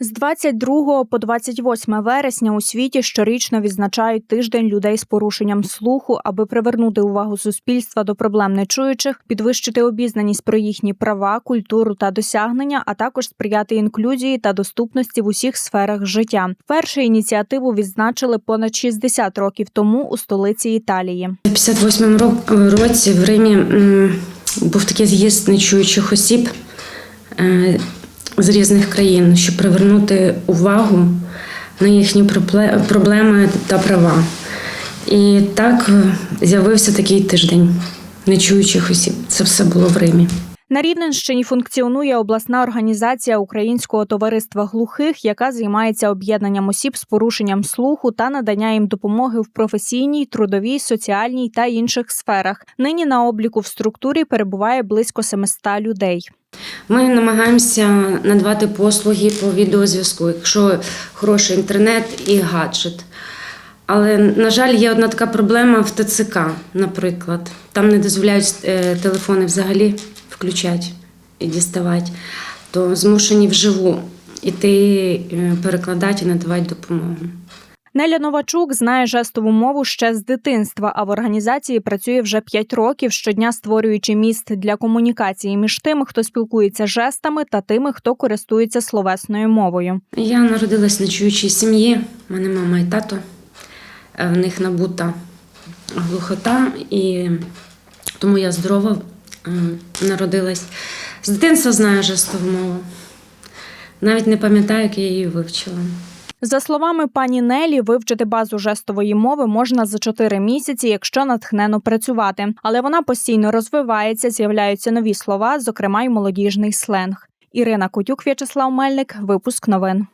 З 22 по 28 вересня у світі щорічно відзначають тиждень людей з порушенням слуху, аби привернути увагу суспільства до проблем нечуючих, підвищити обізнаність про їхні права, культуру та досягнення, а також сприяти інклюзії та доступності в усіх сферах життя. Першу ініціативу відзначили понад 60 років тому у столиці Італії. У 58 ро- році в Римі був такий з'їзд нечуючих осіб е, з різних країн, щоб привернути увагу на їхні проблеми та права. І так е, з'явився такий тиждень нечуючих осіб. Це все було в Римі. На Рівненщині функціонує обласна організація Українського товариства глухих, яка займається об'єднанням осіб з порушенням слуху та надання їм допомоги в професійній, трудовій, соціальній та інших сферах. Нині на обліку в структурі перебуває близько 700 людей. Ми намагаємося надавати послуги по відеозв'язку, якщо хороший інтернет і гаджет. Але, на жаль, є одна така проблема в ТЦК, наприклад. Там не дозволяють е, телефони взагалі включати і діставати, то змушені вживу іти е, перекладати і надавати допомогу. Неля Новачук знає жестову мову ще з дитинства, а в організації працює вже 5 років, щодня створюючи міст для комунікації між тими, хто спілкується жестами, та тими, хто користується словесною мовою. Я народилась на чуючій сім'ї. У мене мама і тато. Е, В них набута глухота, і тому я здорова е, народилась. З дитинства знаю жестову мову. Навіть не пам'ятаю, як я її вивчила. За словами пані Нелі, вивчити базу жестової мови можна за 4 місяці, якщо натхнено працювати. Але вона постійно розвивається, з'являються нові слова, зокрема й молодіжний сленг. Ірина Кутюк, В'ячеслав Мельник, випуск новин.